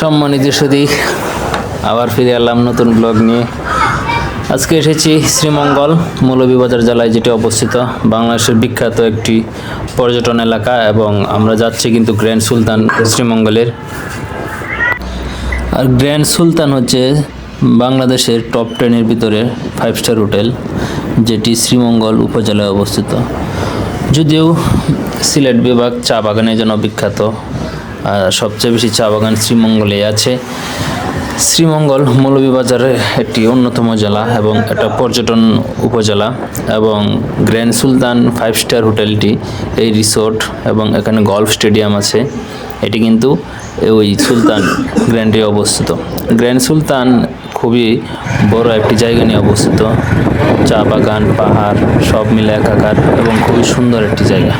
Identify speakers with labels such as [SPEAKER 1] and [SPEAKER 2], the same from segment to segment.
[SPEAKER 1] সম্মানিত সুদী আবার ফিরে এলাম নতুন ব্লগ নিয়ে। আজকে এসেছি শ্রীমঙ্গল মৌলভীবাজার জেলায়, যেটি অবস্থিত বাংলাদেশের বিখ্যাত একটি পর্যটন এলাকা, এবং আমরা যাচ্ছি কিন্তু গ্র্যান্ড সুলতান শ্রীমঙ্গলের। আর গ্র্যান্ড সুলতান হচ্ছে বাংলাদেশের টপ টেনের ভিতরে ফাইভ স্টার হোটেল, যেটি শ্রীমঙ্গল উপজেলায় অবস্থিত। যদিও সিলেট বিভাগ চা বাগানের জন্য বিখ্যাত আর সবচেয়ে বেশি চা বাগান শ্রীমঙ্গলে আছে। শ্রীমঙ্গল মৌলভীবাজারের একটি অন্যতম জেলা এবং একটা পর্যটন উপজেলা এবং গ্র্যান্ড সুলতান ফাইভ স্টার হোটেলটি এই রিসোর্ট এবং এখানে গলফ স্টেডিয়াম আছে। এটি কিন্তু ওই সুলতান গ্র্যান্ডে অবস্থিত। গ্র্যান্ড সুলতান খুবই বড় একটি জায়গা নিয়ে অবস্থিত। চা বাগান, পাহাড় সব মিলে একাকার এবং খুবই সুন্দর একটি জায়গা।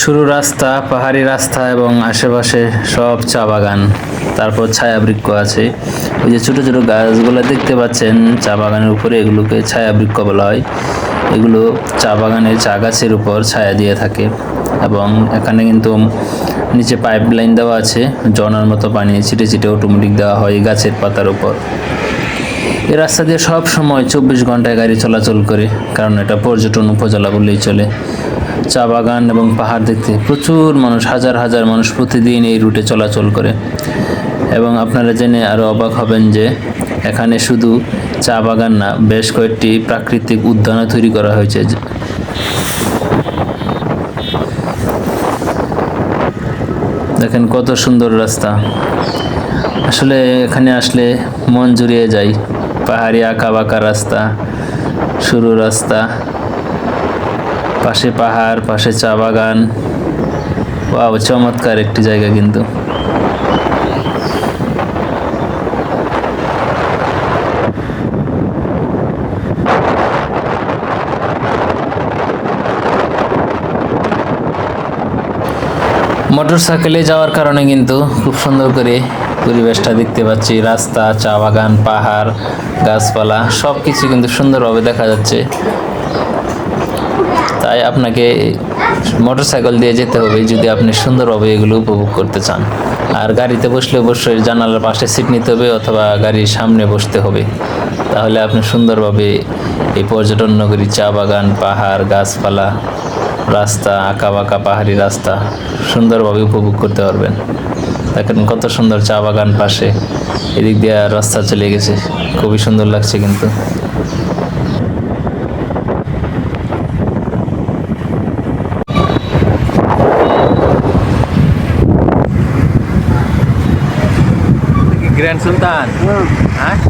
[SPEAKER 1] শুরু রাস্তা, পাহাড়ি রাস্তা এবং আশেপাশে সব চা বাগান। তারপর ছায়া বৃক্ষ আছে। ওই যে ছোটো ছোটো গাছগুলো দেখতে পাচ্ছেন, চা বাগানের উপরে এগুলোকে ছায়া বৃক্ষ বলা হয়। এগুলো চা বাগানের চা গাছের উপর ছায়া দিয়ে থাকে এবং এখানে কিন্তু নিচে পাইপ লাইন দেওয়া আছে, জনার মতো পানি ছিটে ছিটে অটোমেটিক দেওয়া হয় গাছের পাতার উপর। এই রাস্তা দিয়ে সব সময় চব্বিশ ঘন্টায় গাড়ি চলাচল করে, কারণ এটা পর্যটন উপজেলা বললেই চলে। চা বাগান এবং পাহাড় দেখতে প্রচুর মানুষ, হাজার হাজার মানুষ প্রতিদিন এই রুটে চলাচল করে। এবং আপনারা জেনে আরও অবাক হবেন যে, এখানে শুধু চা বাগান না, বেশ কয়েকটি প্রাকৃতিক উদ্যানও তৈরি করা হয়েছে। দেখেন কত সুন্দর রাস্তা। আসলে এখানে আসলে মন জুড়িয়ে যায়। পাহাড়ি আঁকা বাঁকা রাস্তা, সরু রাস্তা। পাশে পাহাড়, পাশে চা বাগান। ওয়াও, চমৎকার একটি জায়গা কিন্তু। মোটর সাইকেলে যাওয়ার কারণে কিন্তু খুব সুন্দর করে পরিবেশটা দেখতে পাচ্ছি। রাস্তা, চা বাগান, পাহাড়, গাছপালা সব কিছু কিন্তু সুন্দরভাবে দেখা যাচ্ছে। তাই আপনাকে মোটর সাইকেল দিয়ে যেতে হবে যদি আপনি সুন্দরভাবে এগুলো উপভোগ করতে চান। আর গাড়িতে বসলে অবশ্যই জানালার পাশে সিট নিতে হবে অথবা গাড়ির সামনে বসতে হবে। তাহলে আপনি সুন্দরভাবে এই পর্যটন নগরী, চা বাগান, পাহাড়, গাছপালা, রাস্তা আঁকা বাঁকা পাহাড়ি রাস্তা সুন্দরভাবে উপভোগ করতে পারবেন। দেখেন কত সুন্দর চা বাগান পাশে। এদিক দিয়ে রাস্তা চলে গেছে। খুবই সুন্দর লাগছে কিন্তু। গ্র্যান্ড সুলতান হ্যাঁ ঢুকে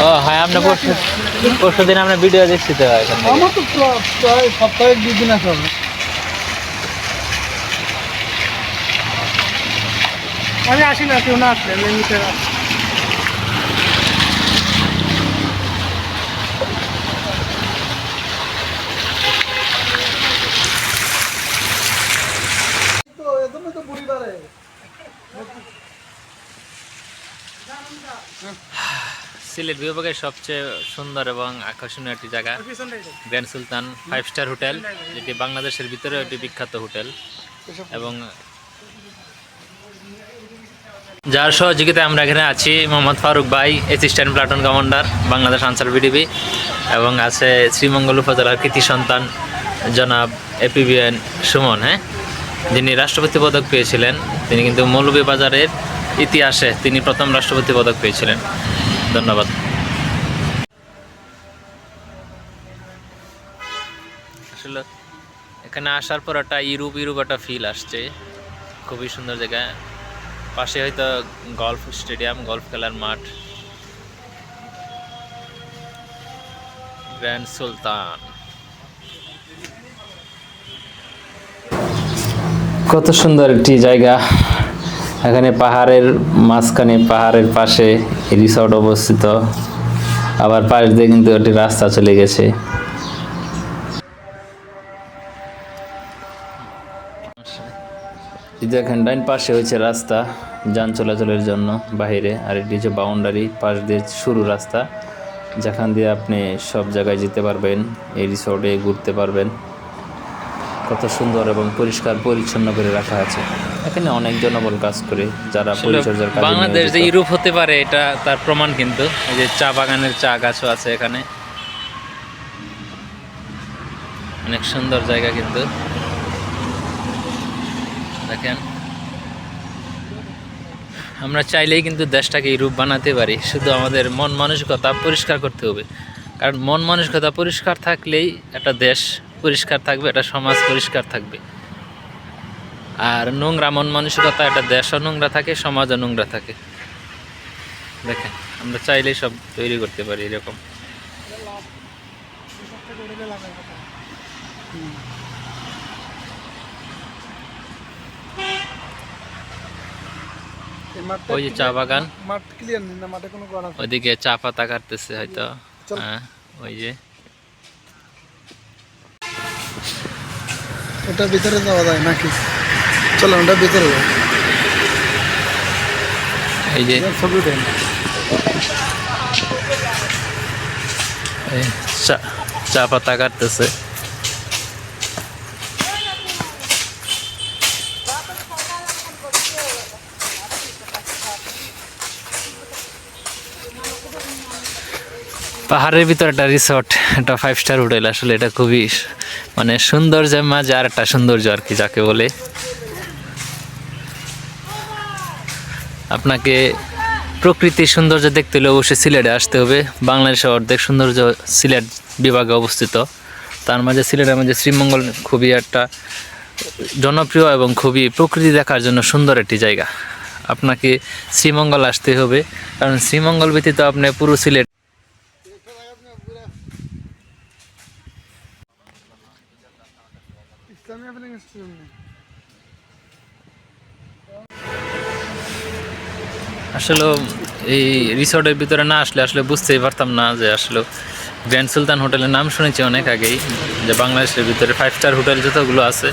[SPEAKER 1] ও হ্যাঁ আমরা পরশু পরশু দিন আমরা ভিডিও দেখছি তো এখন
[SPEAKER 2] আমার তো প্রায় সপ্তাহে দুই দিন আছে
[SPEAKER 3] আমি আসি না কেউ না আসলে
[SPEAKER 1] সিলেট বিভাগের সবচেয়ে সুন্দর এবং আকর্ষণীয় একটি জায়গা grand Sultan five star hotel যেটি বাংলাদেশের ভিতরে একটি বিখ্যাত হোটেল। এবং যার সহযোগিতায় আমরা এখানে আছি মোহাম্মদ ফারুক ভাই assistant platoon commander Bangladesh Ansar VDP এবং আছে শ্রীমঙ্গল উপজেলার কৃতি সন্তান জনাব এপিবিএন সুমন হ্যাঁ? যিনি রাষ্ট্রপতি পদক পেয়েছিলেন। তিনি কিন্তু মৌলভীবাজারের ইতিহাসে তিনি প্রথম রাষ্ট্রপতি পদক পেয়েছিলেন। ধন্যবাদ। আসলে এখানে আসার পর একটা ইউরোপ ইউরোপ একটা ফিল আসছে। খুবই সুন্দর জায়গা। পাশে হয়তো গলফ স্টেডিয়াম গলফ খেলার মাঠ। গ্র্যান্ড সুলতান কত সুন্দর একটি জায়গা। এখানে পাহাড়ের মাঝখানে, পাহাড়ের পাশে রিসর্ট অবস্থিত। আবার পাশ দিয়ে কিন্তু একটি রাস্তা চলে গেছে। দেখেন ডাইন পাশে হয়েছে রাস্তা, যান চলাচলের জন্য বাহিরে, আর এটি হচ্ছে বাউন্ডারি পাশ দিয়ে শুরু রাস্তা। যেখান দিয়ে আপনি সব জায়গায় যেতে পারবেন, এই রিসোর্টে ঘুরতে পারবেন। কত সুন্দর এবং পরিষ্কার পরিচ্ছন্ন করে রাখা আছে। এখানে অনেক জনবল কাজ করে যারা পরিচর্যার কাজে
[SPEAKER 4] বাংলাদেশ যে ইউরোপ হতে পারে এটা তার প্রমাণ কিন্তু। এই যে চা বাগানের চা গাছও আছে এখানে। অনেক সুন্দর জায়গা কিন্তু। দেখেন। আমরা চাইলেই কিন্তু দেশটাকে ইউরোপ বানাতে পারি শুধু আমাদের মন মানসিকতা পরিষ্কার করতে হবে। কারণ মন মানসিকতা পরিষ্কার থাকলেই একটা দেশ পরিষ্কার থাকবে একটা সমাজ পরিষ্কার থাকবে। আর নোংরা মন মানসিকতা একটা দেশও নোংরা থাকে সমাজও নোংরা থাকে। দেখেন আমরা চাইলেই সব তৈরি করতে পারি এরকম।
[SPEAKER 1] ওই যে চা বাগান। ওইদিকে চা পাতা কাটতেছে হয়তো। হ্যাঁ ওই যে।
[SPEAKER 2] ওটা ভিতরে যাওয়া যায় নাকি? চলো ওটা ভিতরে
[SPEAKER 1] এই যে।
[SPEAKER 2] ছবি উঠেন
[SPEAKER 1] চা চা পাতা কাটতেছে। পাহাড়ের ভিতর একটা রিসর্ট একটা ফাইভ স্টার হোটেল আসলে এটা খুবই মানে সৌন্দর্যের মাঝে আর একটা সৌন্দর্য আর কি যাকে বলে আপনাকে প্রকৃতির সৌন্দর্য দেখতে হলে অবশ্যই সিলেটে আসতে হবে। বাংলাদেশের অর্ধেক সৌন্দর্য সিলেট বিভাগে অবস্থিত। তার মাঝে সিলেটের মাঝে শ্রীমঙ্গল খুবই একটা জনপ্রিয় এবং খুবই প্রকৃতি দেখার জন্য সুন্দর একটি জায়গা। আপনাকে শ্রীমঙ্গল আসতে হবে, কারণ শ্রীমঙ্গল ব্যতীত আপনি পুরো সিলেট
[SPEAKER 2] ইসলামী
[SPEAKER 1] আসলে এই রিসর্টের ভিতরে না আসলে আসলে বুঝতেই পারতাম না যে আসলে গ্র্যান্ড সুলতান হোটেলের নাম শুনেছি অনেক আগেই, যে বাংলাদেশের ভিতরে ফাইভ স্টার হোটেল যতগুলো আছে,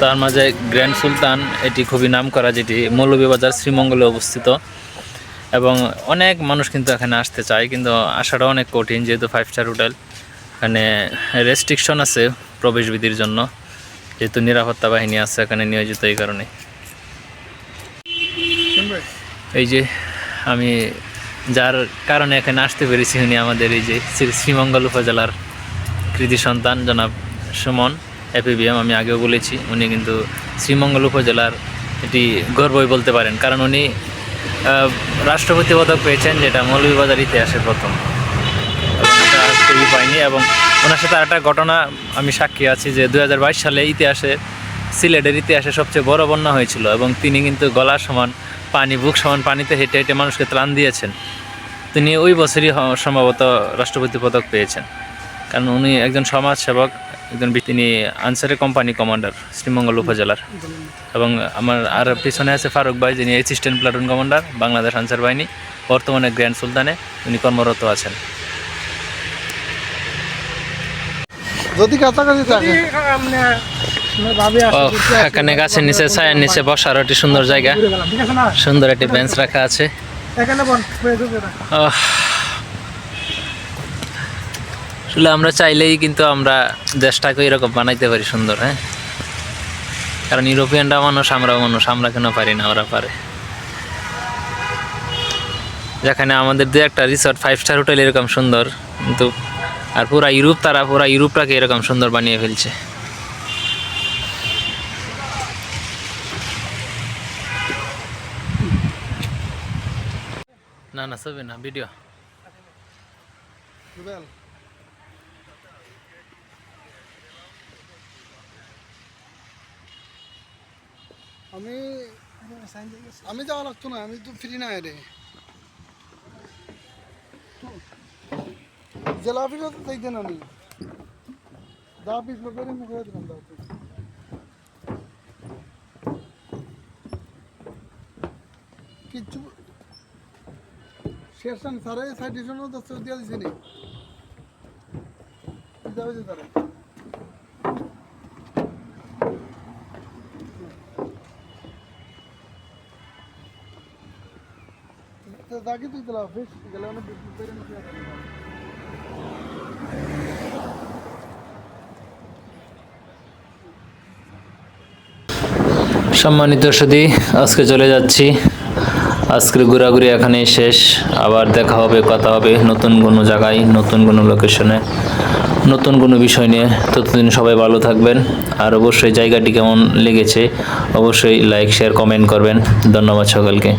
[SPEAKER 1] তার মাঝে গ্র্যান্ড সুলতান, এটি খুবই নাম করা যেটি মৌলভীবাজার শ্রীমঙ্গলে অবস্থিত। এবং অনেক মানুষ কিন্তু এখানে আসতে চায়, কিন্তু আসাটা অনেক কঠিন যেহেতু ফাইভ স্টার হোটেল। এখানে রেস্ট্রিকশন আছে প্রবেশবিধির জন্য, যেহেতু নিরাপত্তা বাহিনী আছে এখানে নিয়োজিত এই কারণে। এই যে আমি যার কারণে এখানে আসতে পেরেছি, উনি আমাদের এই যে শ্রী- শ্রীমঙ্গল উপজেলার কৃতি সন্তান জনাব সুমন এপিবিএম আমি আগেও বলেছি, উনি কিন্তু শ্রীমঙ্গল উপজেলার এটি গর্বই বলতে পারেন। কারণ উনি রাষ্ট্রপতি পদক পেয়েছেন যেটা মৌলভীবাজার ইতিহাসে প্রথম। আর পায়নি এবং ওনার সাথে আরেকটা ঘটনা আমি সাক্ষী আছি যে দু হাজার বাইশ সালে ইতিহাসে সিলেটের ইতিহাসে সবচেয়ে বড় বন্যা হয়েছিল এবং তিনি কিন্তু গলা সমান পানি বুক সমান পানিতে হেঁটে হেঁটে মানুষকে ত্রাণ দিয়েছেন। তিনি ওই বছরই সম্ভবত রাষ্ট্রপতি পদক পেয়েছেন। কারণ উনি একজন সমাজসেবক একজন তিনি আনসারের কোম্পানি কমান্ডার শ্রীমঙ্গল উপজেলার। এবং আমার আর পিছনে আছে ফারুক ভাই যিনি assistant platoon commander Bangladesh Ansar বাহিনী বর্তমানে গ্র্যান্ড সুলতানে উনি কর্মরত আছেন।
[SPEAKER 2] যদি কাছাকাছি থাকে।
[SPEAKER 1] এখানে গাছের নিচে ছায়ার নিচে বসার একটি সুন্দর জায়গা? সুন্দর একটি বেঞ্চ রাখা আছে।
[SPEAKER 4] আসলে আমরা চাইলেই কিন্তু আমরা দেশটাকে এরকম বানাইতে পারি সুন্দর হ্যাঁ? কারণ ইউরোপিয়ানরা মানুষ আমরাও মানুষ আমরা কেন পারি না ওরা পারে। যেখানে আমাদের দু একটা রিসর্ট ফাইভ স্টার হোটেল এরকম সুন্দর কিন্তু আর পুরা ইউরোপ তারা পুরা ইউরোপটাকে এরকম সুন্দর বানিয়ে ফেলছে। না না ছবি না ভিডিও
[SPEAKER 2] আমি আমি যাওয়া লাগতো না, আমি তো ফ্রি না রে জেলা অফিসে তো দেখতেন আমি। দা অফিস লোকের মুখে দিলাম দা অফিস কিচ্ছু শেষ না সারে সাইড দিয়ে দিছে তুই
[SPEAKER 1] সম্মানিত সুদী আজকে চলে যাচ্ছি। আজকের ঘোরাঘুরি এখানেই শেষ। আবার দেখা হবে, কথা হবে নতুন কোনো জায়গায়, নতুন কোনো লোকেশনে নতুন কোনো বিষয় নিয়ে। ততদিন সবাই ভালো থাকবেন। আর অবশ্যই জায়গাটি কেমন লেগেছে, অবশ্যই লাইক শেয়ার কমেন্ট করবেন। ধন্যবাদ সকলকে।